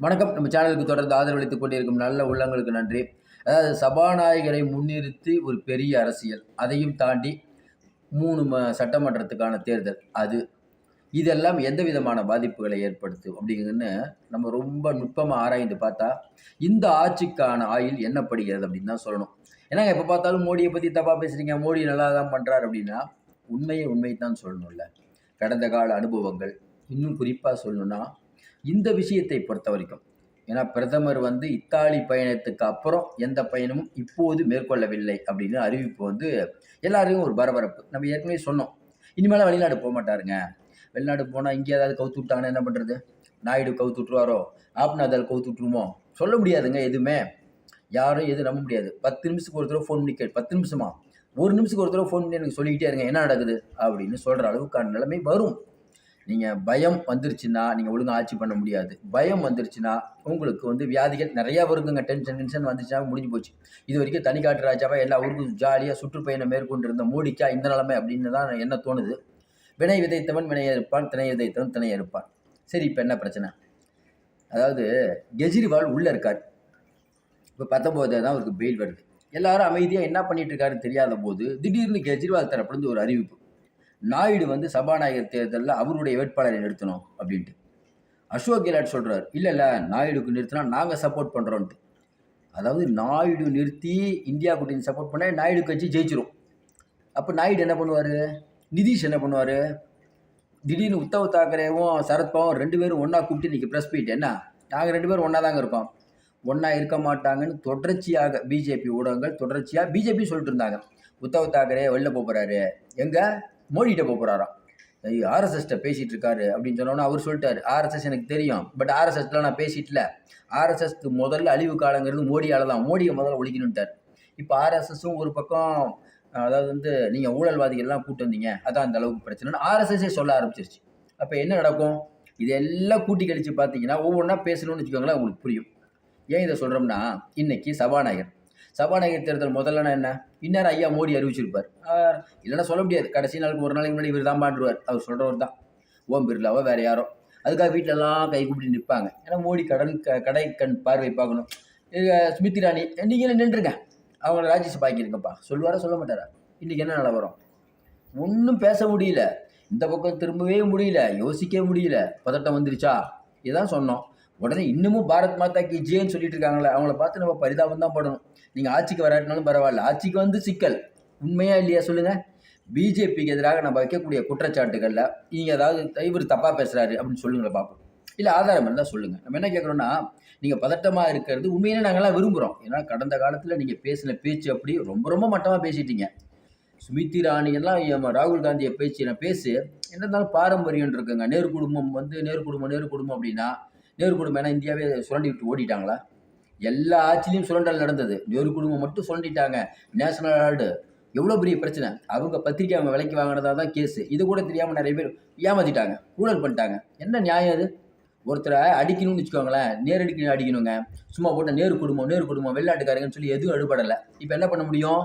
வணக்கம். நம்ம சேனலுக்கு தொடர்ந்து ஆதரவளித்துக் கொண்டிருக்கும் நல்ல உள்ளங்களுக்கு நன்றி. அதாவது சபாநாயகரை முன்னிறுத்தி ஒரு பெரிய அரசியல் அதையும் தாண்டி மூணு ம சட்டமன்றத்துக்கான தேர்தல் அது. இதெல்லாம் எந்த விதமான பாதிப்புகளை ஏற்படுத்தும் அப்படிங்கன்னு நம்ம ரொம்ப நுட்பமாக ஆராய்ந்து பார்த்தா இந்த ஆட்சிக்கான ஆயுள் என்னப்படுகிறது அப்படின்னு தான் சொல்லணும். ஏன்னா எப்போ பார்த்தாலும் மோடியை பற்றி தப்பாக பேசுகிறீங்க மோடி நல்லா தான் பண்ணுறாரு அப்படின்னா உண்மையை உண்மை தான் சொல்லணும்ல. கடந்த கால அனுபவங்கள் இன்னும் குறிப்பாக சொல்லணும்னா இந்த விஷயத்தை பொறுத்த வரைக்கும். ஏன்னா பிரதமர் வந்து இத்தாலி பயணத்துக்கு அப்புறம் எந்த பயணமும் இப்போது மேற்கொள்ளவில்லை அப்படின்னு அறிவிப்பு வந்து எல்லாருக்கும் ஒரு பரபரப்பு. நம்ம ஏற்கனவே சொன்னோம். இனிமேல் வெளிநாடு போக மாட்டாருங்க. வெளிநாடு போனால் இங்கே ஏதாவது கவுத்து விட்டாங்கன்னா என்ன பண்ணுறது நாயுடு கவுத்து விட்ருவாரோ ஆப்னாதால் கவுத்து விட்ருமோ சொல்ல முடியாதுங்க எதுவுமே. யாரும் எதுவும் நம்ப முடியாது. பத்து நிமிஷத்துக்கு ஒரு தடவை ஃபோன் பண்ணி கேட்டு பத்து நிமிஷமா? ஒரு நிமிஷத்துக்கு ஒரு தடவை ஃபோன் பண்ணி எனக்கு சொல்லிக்கிட்டே இருங்க. என்ன நடக்குது? அப்படின்னு சொல்கிற அளவுக்கான நிலைமை வரும். நீங்கள் பயம் வந்துருச்சுன்னா நீங்கள் ஒழுங்காக ஆட்சி பண்ண முடியாது. பயம் வந்துருச்சுன்னா உங்களுக்கு வந்து வியாதிகள் நிறையா வருதுங்க. டென்ஷன் டென்ஷன் வந்துச்சுன்னா முடிஞ்சு போச்சு. இது வரைக்கும் தனிக்காட்டு ராஜாவாக எல்லா ஊருக்கும் ஜாலியாக சுற்றுப்பயணம் மேற்கொண்டு இருந்த மோடிக்கா இந்த நிலைமை அப்படின்னு தான் என்ன தோணுது. வினை விதைத்தவன் வினையை இருப்பான் திணை விதைத்தவன் திணையை இருப்பான் சரி இப்போ என்ன பிரச்சனை? அதாவது கெஜ்ரிவால் உள்ளே இருக்கார். இப்போ பத்தொம்போது தான் அவருக்கு பெயில் வருது. எல்லாரும் அமைதியாக என்ன பண்ணிட்டு இருக்காருன்னு தெரியாத போது திடீர்னு கெஜ்ரிவால் தரப்புலேருந்து ஒரு அறிவிப்பு. நாயுடு வந்து சபாநாயகர் தேர்தலில் அவருடைய வேட்பாளரை நிறுத்தணும் அப்படின்ட்டு. அசோக் கெலாட் சொல்கிறார் இல்லை இல்லை நாயுடுக்கு நிறுத்தினா நாங்கள் சப்போர்ட் பண்ணுறோன்ட்டு அதாவது நாயுடு நிறுத்தி இந்தியா கூட்டணி சப்போர்ட் பண்ண நாயுடு கட்சி ஜெயிச்சிரும். அப்போ நாயுடு என்ன பண்ணுவார்? நிதிஷ் என்ன பண்ணுவார்? திடீர்னு உத்தவ் தாக்கரேவும் சரத்பாவும் ரெண்டு பேரும் ஒன்றா கூப்பிட்டு இன்றைக்கி ப்ரெஸ் மீட் என்ன? நாங்கள் ரெண்டு பேரும் ஒன்றா தாங்க இருக்கோம். ஒன்றா இருக்க மாட்டாங்கன்னு தொடர்ச்சியாக பிஜேபி ஊடகங்கள் தொடர்ச்சியாக பிஜேபி சொல்லிட்டு இருந்தாங்க. உத்தவ் தாக்கரே வெளில போகிறாரு எங்கே? மோடிகிட்ட போக போகிறாராம் ஆர்எஸ்எஸ்ட்ட பேசிகிட்டு இருக்காரு அப்படின்னு சொன்னோன்னா அவர் சொல்லிட்டாரு. ஆர்எஸ்எஸ் எனக்கு தெரியும் பட் ஆர்எஸ்எஸ்ல நான் பேசிட்டல. ஆர்எஸ்எஸ்க்கு முதல்ல அழிவு காலங்கிறது மோடியால் தான். மோடியை முதல்ல ஒழிக்கணுன்ட்டார் இப்போ ஆர்எஸ்எஸும் ஒரு பக்கம் அதாவது வந்து நீங்கள் ஊழல்வாதிகள்லாம் கூட்டு வந்தீங்க அதான் அந்த அளவுக்கு பிரச்சனைன்னு ஆர்எஸ்எஸ்ஸே சொல்ல ஆரம்பிச்சிருச்சு. அப்போ என்ன நடக்கும்? இதெல்லாம் கூட்டி கழித்து பார்த்தீங்கன்னா ஒவ்வொன்றா பேசணும்னு வச்சுக்கோங்களேன் உங்களுக்கு புரியும். ஏன் இதை சொல்கிறோம்னா இன்னைக்கு சபாநாயகர் சபாநாயகர் தேர்தல் முதல்ல என்ன? இந்நேரம் ஐயா மோடி அறிவிச்சிருப்பார். இல்லைன்னா சொல்ல முடியாது. கடைசி நாளுக்கு ஒரு நாளைக்கு முன்னாடி இவர் தான் பாண்டுருவார் அவர் சொல்கிறவர் தான். ஓம் பிர்லாவோ வேறு யாரோ. அதுக்காக வீட்டிலலாம் கை கூப்பிட்டு நிற்பாங்க ஏன்னா மோடி கடன் க கடை கண் பார்வை பார்க்கணும். ஸ்மிருதி இராணி நீங்களும் நின்றுங்க? அவங்கள ராஜ்யசபா ஆக்கியிருக்கப்பா சொல்லுவாரா சொல்ல மாட்டாரா? இன்றைக்கி என்ன நிலவரம் ஒன்றும் பேச முடியல. இந்த பக்கம் திரும்பவே முடியல. யோசிக்கவே முடியல. பதட்டம் வந்துருச்சா? இதான் சொன்னோம். உடனே இன்னமும் பாரத் மாதா கி ஜேன்னு சொல்லிட்டு இருக்காங்களே அவங்கள பார்த்து நம்ம பரிதாபம் தான் படணும். நீங்கள் ஆட்சிக்கு வராட்டினாலும் பரவாயில்ல. ஆட்சிக்கு வந்து சிக்கல். உண்மையா இல்லையா சொல்லுங்கள் பிஜேபிக்கு எதிராக நம்ம வைக்கக்கூடிய குற்றச்சாட்டுகளில் நீங்கள் ஏதாவது இவர் தப்பாக பேசுகிறாரு அப்படின்னு சொல்லுங்களேன் பார்ப்போம் இல்லை ஆதாரம் இருந்தால் சொல்லுங்கள் நம்ம என்ன கேட்குறோன்னா நீங்கள் பதட்டமாக இருக்கிறது உண்மையிலே நாங்கள்லாம் விரும்புகிறோம் ஏன்னா கடந்த காலத்தில் நீங்கள் பேசின பேச்சு அப்படி ரொம்ப ரொம்ப மட்டமாக பேசிட்டீங்க. சுமித்தி ராணியெல்லாம் ராகுல் காந்தியை பேச்சு நான் பேசு என்ன இருந்தாலும் பாரம்பரியம் இருக்குங்க. நேரு குடும்பம் வந்து நேரு குடும்பம் நேரு குடும்பம் அப்படின்னா நேரு குடும்பம் ஏன்னா இந்தியாவே சுரண்டி விட்டு ஓடிட்டாங்களா? எல்லா ஆட்சிலையும் சுரண்டல் நடந்தது. நேரு குடும்பம் மட்டும் சுரண்டிட்டாங்க. நேஷனல் அவார்டு எவ்வளோ பெரிய பிரச்சனை? அவங்க பத்திரிக்கை அவங்க விலைக்கு வாங்கினதா தான் கேஸு. இது கூட தெரியாமல் நிறைய பேர் ஏமாத்திட்டாங்க. ஊழல் பண்ணிட்டாங்க. என்ன நியாயம் அது? ஒருத்தரை அடிக்கணும்னு வச்சுக்கோங்களேன். நேரடிக்கு அடிக்கணுங்க. சும்மா போட்ட நேரு குடும்பம் நேரு குடும்பம் வெளிநாட்டுக்காரங்கன்னு சொல்லி எதுவும் எடுபடலை இப்போ என்ன பண்ண முடியும்?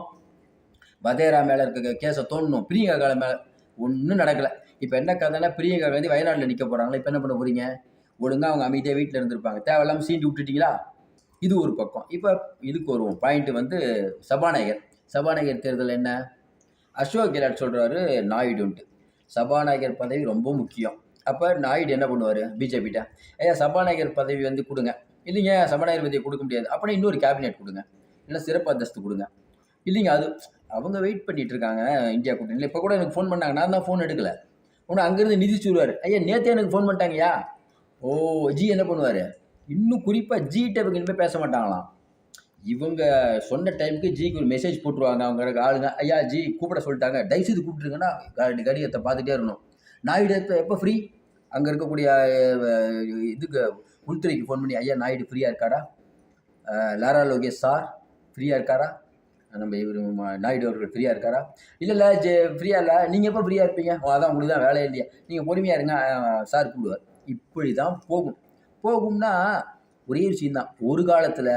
வதேரா மேலே இருக்க கேஸை தோணும் பிரியங்கா கால மேலே ஒன்றும் நடக்கலை. இப்போ என்ன கதைன்னா பிரியங்கா காந்தி வயநாட்டில் நிற்க போகிறாங்களா இப்போ என்ன பண்ண போகிறீங்க ஒழுங்காக அவங்க அமைதியாக வீட்டில் இருந்திருப்பாங்க. தேவையில்லாமல் சீண்டி விட்டுட்டீங்களா? இது ஒரு பக்கம். இப்போ இதுக்கு வருவோம். பாயிண்ட் வந்து சபாநாயகர். சபாநாயகர் தேர்தல் என்ன? அசோக் கெலாட் சொல்கிறாரு நாயுடுன்ட்டு சபாநாயகர் பதவி ரொம்ப முக்கியம். அப்போ நாயுடு என்ன பண்ணுவார்? பிஜேபிட்ட ஐயா சபாநாயகர் பதவி வந்து கொடுங்க. இல்லைங்க சபாநாயகர் பதவி கொடுக்க முடியாது. அப்படின்னா இன்னொரு கேபினெட் கொடுங்க. இல்லை சிறப்பு அந்தஸ்து கொடுங்க. இல்லைங்க அது அவங்க வெயிட் பண்ணிட்டு இருக்காங்க இந்தியா கூட்டணியில். இப்போ கூட எனக்கு ஃபோன் பண்ணாங்க. நான் தான் ஃபோன் எடுக்கல. ஒன்று அங்கேருந்து நிதி சொல்லுவார் ஐயா நேற்றே எனக்கு ஃபோன் பண்ணிட்டாங்கய்யா. ஓ ஜி என்ன பண்ணுவார்? இன்னும் குறிப்பாக ஜிகிட்ட இவங்க இனிமேல் பேச மாட்டாங்களாம். இவங்க சொன்ன டைமுக்கு ஜிக்கு ஒரு மெசேஜ் போட்டுருவாங்க. அவங்க ஆளுங்க ஐயா ஜி கூப்பிட சொல்லிட்டாங்க. தயவுசெய்து கூப்பிட்டுருங்கன்னா கடி கடிதத்தை பார்த்துட்டே இருக்கணும். நாயுடு எப்போ எப்போ ஃப்ரீ அங்கே இருக்கக்கூடிய இதுக்கு உள்துறைக்கு ஃபோன் பண்ணி ஐயா நாயுடு ஃப்ரீயாக இருக்காரா? லாரா லோகேஷ் சார் ஃப்ரீயாக இருக்காரா? நம்ம இவர் நாயுடு அவர்கள் ஃப்ரீயாக இருக்காரா? இல்லை இல்லை ஜே ஃப்ரீயாக இல்லை. நீங்கள் எப்போ ஃப்ரீயாக இருப்பீங்க? அதான் உங்களுக்கு தான் வேலையே இல்லையா. நீங்கள் பொறுமையாக இருங்க. சார் கூப்பிடுவார். இப்படி தான் போகும். போகும்னா ஒரே விஷயம் தான். ஒரு காலத்தில்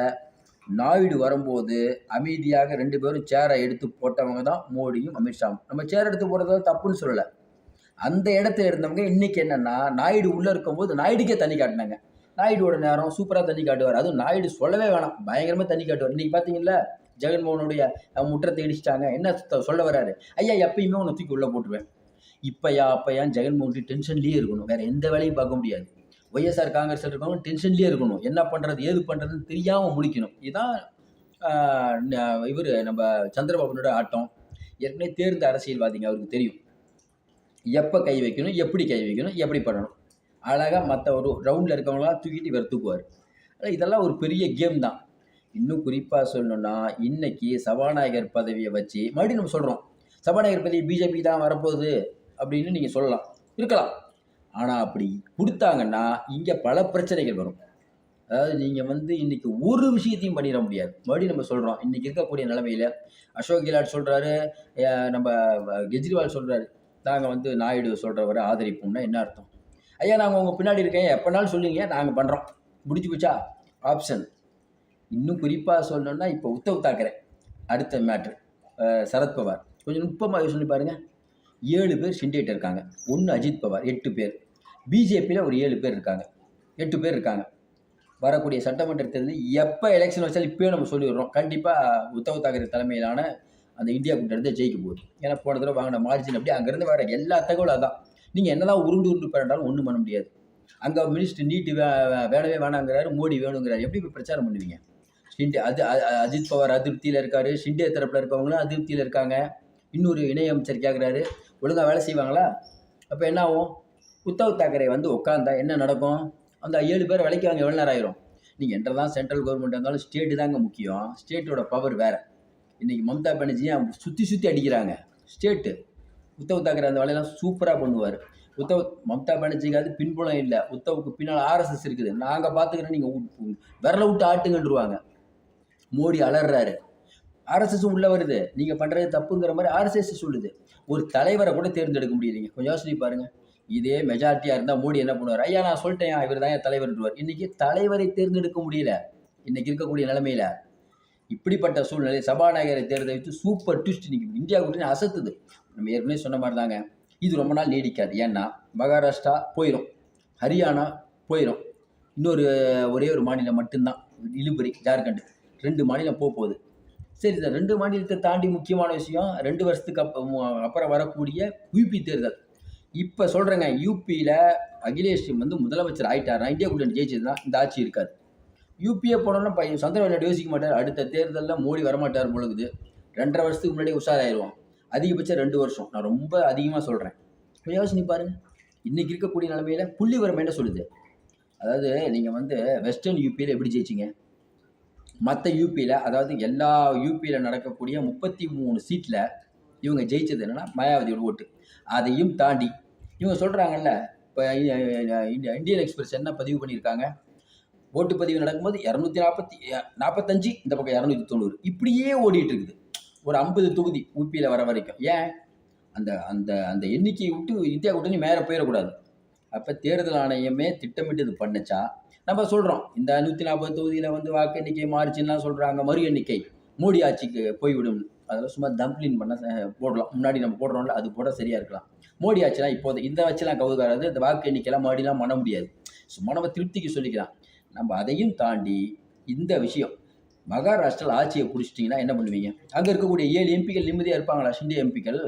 நாயுடு வரும்போது அமைதியாக ரெண்டு பேரும் சேரை எடுத்து போட்டவங்க தான் மோடியும் அமித்ஷாவும். நம்ம சேர் எடுத்து போடுறது தப்புன்னு சொல்லலை. அந்த இடத்துல இருந்தவங்க இன்னைக்கு என்னென்னா நாயுடு உள்ளே இருக்கும்போது நாயுடுக்கே தண்ணி காட்டினாங்க. நாயுடுவோட நேரம் சூப்பராக தண்ணி காட்டுவார். அதுவும் நாயுடு சொல்லவே வேணாம். பயங்கரமாக தண்ணி காட்டுவார். இன்றைக்கி பார்த்தீங்களா ஜெகன்மோகனுடைய முற்றத்தை இடிச்சிட்டாங்க. என்ன சொல்ல வராரு ஐயா எப்பயுமே உன்னை தூக்கி உள்ளே போட்டுருவேன். இப்பயா அப்பயான் ஜெகன்மோகன் டென்ஷன்லேயே இருக்கணும். வேற எந்த வேலையும் பார்க்க முடியாது. ஒய்எஸ்ஆர் காங்கிரஸ் இருக்கவங்க டென்ஷன்லேயே இருக்கணும். என்ன பண்ணுறது ஏது பண்ணுறதுன்னு தெரியாமல் முடிக்கணும். இதுதான் இவர் நம்ம சந்திரபாபுனோட ஆட்டம். ஏற்கனவே தேர்ந்த அரசியல்வாதிங்க அவருக்கு தெரியும். எப்போ கை வைக்கணும் எப்படி கை வைக்கணும் எப்படி பண்ணணும். அழகாக மற்ற ஒரு ரவுண்டில் இருக்கவங்களாம் தூக்கிட்டு இவர் தூக்குவார். இதெல்லாம் ஒரு பெரிய கேம் தான். இன்னும் குறிப்பாக சொல்லணும்னா இன்னைக்கு சபாநாயகர் பதவியை வச்சு மறுபடியும் நம்ம சொல்கிறோம் சபாநாயகர் பதவி பிஜேபி தான் வரப்போகுது. அப்படின்னு நீங்கள் சொல்லலாம். இருக்கலாம். ஆனால் அப்படி கொடுத்தாங்கன்னா இங்கே பல பிரச்சனைகள் வரும். அதாவது நீங்கள் வந்து இன்னைக்கு ஒரு விஷயத்தையும் பண்ணிட முடியாது. மறுபடியும் நம்ம சொல்கிறோம் இன்றைக்கி இருக்கக்கூடிய நிலமையில அசோக் கெலாட் சொல்கிறாரு நம்ம கெஜ்ரிவால் சொல்கிறாரு நாங்கள் வந்து நாயுடு சொல்கிறவரை ஆதரிப்போம்னா என்ன அர்த்தம்? ஐயா நாங்கள் உங்கள் பின்னாடி இருக்கேன். எப்போனாலும் சொல்லுங்க. நாங்கள் பண்ணுறோம் முடிஞ்சு போச்சா? ஆப்ஷன். இன்னும் குறிப்பாக சொல்லணும்னா இப்போ உத்தவ் தாக்கரே. அடுத்த மேட்ரு. சரத்பவார். கொஞ்சம் நுட்பமாக சொல்லி பாருங்கள் ஏழு பேர் சிண்டேட் இருக்காங்க. ஒன்று அஜித் பவார் எட்டு பேர். பிஜேபியில் ஒரு ஏழு பேர் இருக்காங்க. எட்டு பேர் இருக்காங்க. வரக்கூடிய சட்டமன்ற தேர்தல் எப்போ எலெக்ஷன் வச்சாலும் இப்போயே நம்ம சொல்லிடுறோம். கண்டிப்பாக உத்தவ் தாக்கரே தலைமையிலான அந்த இந்தியா கூட்டணி ஜெயிக்க போகுது. ஏன்னா போன தடவை வாங்கின மார்ஜின் அப்படி அங்கேருந்து வர எல்லா தகவலும் அதான். நீங்கள் என்னதான் உருண்டு உருண்டு பிறண்டாலும் ஒன்றும் பண்ண முடியாது. அங்கே மினிஸ்டர் நீட்டு வே வேணவே வேணாங்கிறாரு மோடி வேணுங்கிறாரு. எப்படி போய் பிரச்சாரம் பண்ணுவீங்க? ஷிண்டே அது அஜித் பவார் அதிருப்தியில் இருக்காரு ஷிண்டே தரப்பில் இருக்கவங்களும் அதிருப்தியில் இருக்காங்க. இன்னொரு இணையமைச்சர் கேட்குறாரு ஒழுங்காக வேலை செய்வாங்களா? அப்போ என்ன ஆகும்? உத்தவ் தாக்கரே வந்து உட்காந்தா என்ன நடக்கும்? அந்த ஏழு பேர் வேலைக்கு வாங்க எவ்வளோ நேரம் ஆயிரும்? நீங்கள் என்றதான் சென்ட்ரல் கவர்மெண்ட் இருந்தாலும் ஸ்டேட்டு தாங்க முக்கியம். ஸ்டேட்டோட பவர் வேறு. இன்றைக்கி மம்தா பானர்ஜியை சுற்றி சுற்றி அடிக்கிறாங்க. ஸ்டேட்டு உத்தவ் தாக்கரே அந்த வேலையெல்லாம் சூப்பராக பண்ணுவார். உத்தவ் மம்தா பானர்ஜிக்காவது பின்புலம் இல்லை. உத்தவுக்கு பின்னால் ஆர்எஸ்எஸ் இருக்குது. நாங்கள் பார்த்துக்கிறோம். நீங்கள் விரல விட்டு ஆட்டுங்கன்றுவாங்க. மோடி அலறாரு ஆர்எஸ்எஸ் உள்ளே வருது. நீங்கள் பண்ணுறது தப்புங்கிற மாதிரி ஆர்எஸ்எஸ் சொல்லுது. ஒரு தலைவரை கூட தேர்ந்தெடுக்க முடியலைங்க. கொஞ்சம் யோசனை பாருங்கள் இதே மெஜாரிட்டியாக இருந்தால் மோடி என்ன பண்ணுவார்? ஐயா நான் சொல்லிட்டேன். இவர் தான் என் தலைவர்ன்றவர் இன்றைக்கி தலைவரை தேர்ந்தெடுக்க முடியல. இன்றைக்கி இருக்கக்கூடிய நிலைமையில் இப்படிப்பட்ட சூழ்நிலை சபாநாயகரை தேர்ந்தெடுத்து சூப்பர் ட்விஸ்ட் இன்றைக்கி இந்தியா கூட்டணி அசத்துது. நம்ம ஏற்கனவே சொன்ன மாதிரி தாங்க. இது ரொம்ப நாள் நீடிக்காது. ஏன்னா மகாராஷ்டிரா போயிடும் ஹரியானா போயிடும் இன்னொரு ஒரே ஒரு மாநிலம் மட்டும்தான். இழுபறி ஜார்க்கண்ட். ரெண்டு மாநிலம் போக போகுது. சரி சார் ரெண்டு மாநிலத்தை தாண்டி முக்கியமான விஷயம் ரெண்டு வருஷத்துக்கு அப் அப்புறம் வரக்கூடிய யூபி தேர்தல். இப்போ சொல்கிறேங்க யூபியில் அகிலேஷ் வந்து முதலமைச்சர் ஆகிட்டாரா இந்தியா கூட்டணி ஜெயிச்சதுன்னா இந்த ஆட்சி இருக்காது. யூபிஏ போனோம்னா பையன் சந்திரபாபு யோசிக்க மாட்டார். அடுத்த தேர்தலில் மோடி வரமாட்டார் பொழுது ரெண்டரை வருஷத்துக்கு முன்னாடி உஷாராயிருவான் அதிகபட்சம் ரெண்டு வருஷம். நான் ரொம்ப அதிகமாக சொல்கிறேன் யோசனை பாருங்க. இன்னைக்கு இருக்கக்கூடிய நிலைமையில புள்ளி வரம் என்ன சொல்லுது? அதாவது நீங்கள் வந்து வெஸ்டர்ன் யூபியில் எப்படி ஜெயிச்சிங்க? மற்ற யூபியில் அதாவது எல்லா யூபியில் நடக்கக்கூடிய முப்பத்தி மூணு சீட்டில் இவங்க ஜெயிச்சது என்னென்னா மாயாவதியோட ஓட்டு. அதையும் தாண்டி இவங்க சொல்கிறாங்கல்ல இப்போ இந்தியன் எக்ஸ்பிரஸ் என்ன பதிவு பண்ணியிருக்காங்க? ஓட்டு பதிவு நடக்கும்போது இரநூத்தி நாற்பத்தி நாற்பத்தஞ்சு இந்த பக்கம் இரநூத்தி தொண்ணூறு. இப்படியே ஓடிட்டு இருக்குது. ஒரு ஐம்பது தொகுதி யூபியில் வர வரைக்கும். ஏன்? அந்த அந்த அந்த எண்ணிக்கையை விட்டு இந்தியா கூட்டணி மேலே போயிடக்கூடாது. அப்போ தேர்தல் ஆணையமே திட்டமிட்டு இது பண்ணிச்சா? நம்ம சொல்கிறோம் இந்த நூற்றி நாற்பது தொகுதியில் வந்து வாக்கு எண்ணிக்கை மாறிச்சுன்னா சொல்கிறாங்க மறு எண்ணிக்கை மோடி ஆட்சிக்கு போய்விடும். அதெல்லாம் சும்மா தம்ப்ளின் பண்ண போடலாம். முன்னாடி நம்ம போடுறோம்ல அது போட சரியாக இருக்கலாம். மோடி ஆட்சினா இப்போது இந்த வச்சுலாம் கவுதுக்காராது இந்த வாக்கு எண்ணிக்கைலாம் மறுபடிலாம் பண்ண முடியாது. சும்மா நம்ம திருப்திக்கு சொல்லிக்கலாம். நம்ம அதையும் தாண்டி இந்த விஷயம் மகாராஷ்டிராவில் ஆட்சியை பிடிச்சிட்டிங்கன்னா என்ன பண்ணுவீங்க? அங்கே இருக்கக்கூடிய ஏழு எம்பிக்கள் நிம்மதியாக இருப்பாங்களா? ஷிண்டே எம்பிக்கள்?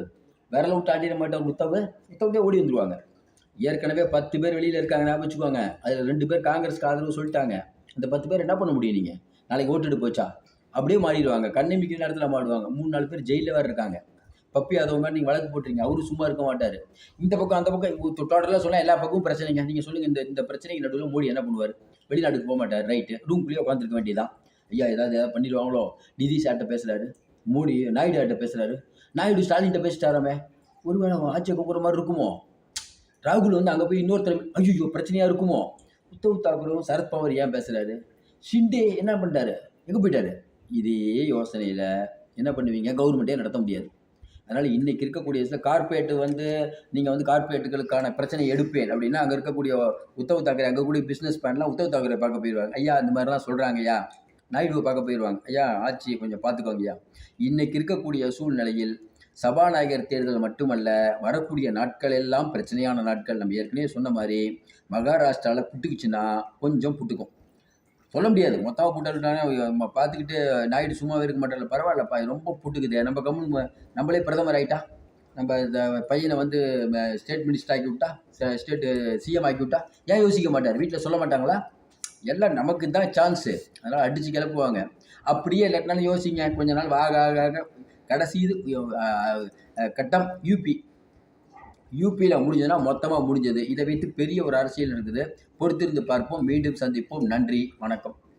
விரல விட்டு ஆட்டிட மாட்டோம் முத்தவு முத்தவுட்டே ஓடி வந்துருவாங்க. ஏற்கனவே பத்து பேர் வெளியில் இருக்காங்க ஞாபகம் வச்சுக்கோங்க. அதில் ரெண்டு பேர் காங்கிரஸ்க்கு ஆதரவு சொல்லிட்டாங்க. அந்த பத்து பேர் என்ன பண்ண முடியும் நீங்கள் நாளைக்கு ஓட்டுட்டு போச்சா? அப்படியே மாறிடுவாங்க. கண்ணம்பிக்கை நேரத்தில் மாடுவாங்க மூணு நாலு பேர் ஜெயிலில் வேறு இருக்காங்க. பப்பி அதை மாதிரி நீங்கள் வழக்கு போட்டுருங்க அவரு சும்மா இருக்க மாட்டார். இந்த பக்கம் அந்த பக்கம் டோட்டலாக சொன்னால் எல்லா பக்கமும் பிரச்சனைங்க. நீங்கள் சொல்லுங்கள் இந்த இந்த பிரச்சனைக்கு நடுவில் மோடி என்ன பண்ணுவார்? வெளிநாட்டுக்கு போக மாட்டார். ரைட்டு ரூம்குள்ளேயே உட்காந்துருக்க வேண்டியதான் ஐயா ஏதாவது ஏதாவது பண்ணிடுவாங்களோ? நிதி ஆட்ட பேசுகிறாரு மோடி நாயுடு ஆட்ட பேசுகிறாரு நாயுடு ஸ்டாலின்கிட்ட பேசிட்டாராமே. ஒருவேளை அவன் ஆட்சியை கூப்பிட்ற மாதிரி இருக்குமோ? ராகுல் வந்து அங்கே போய் இன்னொருத்தர் ஐயோ பிரச்சனையாக இருக்குமோ? உத்தவ் தாக்கரும் சரத்பவர் ஏன் பேசுகிறாரு ஷிண்டே என்ன பண்ணிட்டாரு? எங்கே போயிட்டாரு? இதே யோசனையில் என்ன பண்ணுவீங்க? கவர்மெண்ட்டே நடத்த முடியாது. அதனால் இன்றைக்கி இருக்கக்கூடிய சில கார்ப்பரேட்டு வந்து நீங்கள் வந்து கார்ப்பரேட்டுகளுக்கான பிரச்சனை எடுப்பேன் அப்படின்னா அங்கே இருக்கக்கூடிய உத்தவ் தாக்கரே அங்கே கூடிய பிஸ்னஸ் பண்ணலாம் உத்தவ் தாக்கரே பார்க்க போயிடுவாங்க ஐயா இந்த மாதிரிலாம் சொல்கிறாங்க ஐயா. நாயுடுவை பார்க்க போயிடுவாங்க ஐயா ஆட்சியை கொஞ்சம் பார்த்துக்கோங்க ஐயா இன்றைக்கி இருக்கக்கூடிய சூழ்நிலையில் சபாநாயகர் தேர்தல் மட்டுமல்ல வரக்கூடிய நாட்கள் எல்லாம் பிரச்சனையான நாட்கள். நம்ம ஏற்கனவே சொன்ன மாதிரி மகாராஷ்டிராவில் புட்டுக்குச்சுன்னா கொஞ்சம் புட்டுக்கும். சொல்ல முடியாது. மொத்தமாக புட்டாலே நம்ம பார்த்துக்கிட்டு நாயுடு சும்மாவே இருக்க மாட்டார்ல பரவாயில்லப்பா ரொம்ப புட்டுக்குது. நம்ம கம்முன்னு நம்மளே பிரதமர் ஆகிட்டா நம்ம இந்த பையனை வந்து ஸ்டேட் மினிஸ்டர் ஆக்கி விட்டா? ஸ்டேட்டு சிஎம் ஆக்கி விட்டா? ஏன் யோசிக்க மாட்டார்? வீட்டில் சொல்ல மாட்டாங்களா? எல்லாம் நமக்கு தான் சான்ஸு அதனால் அடித்து கிளப்புவாங்க. அப்படியே இல்லாட்டினாலும் யோசிங்க. கொஞ்ச நாள் ஆக ஆக ஆக கடைசி இது கட்டம் யூபி யூபியில் முடிஞ்சதுன்னா மொத்தமாக முடிஞ்சது. இதை வைத்து பெரிய ஒரு அரசியல் இருக்குது. பொறுத்திருந்து பார்ப்போம். மீண்டும் சந்திப்போம். நன்றி. வணக்கம்.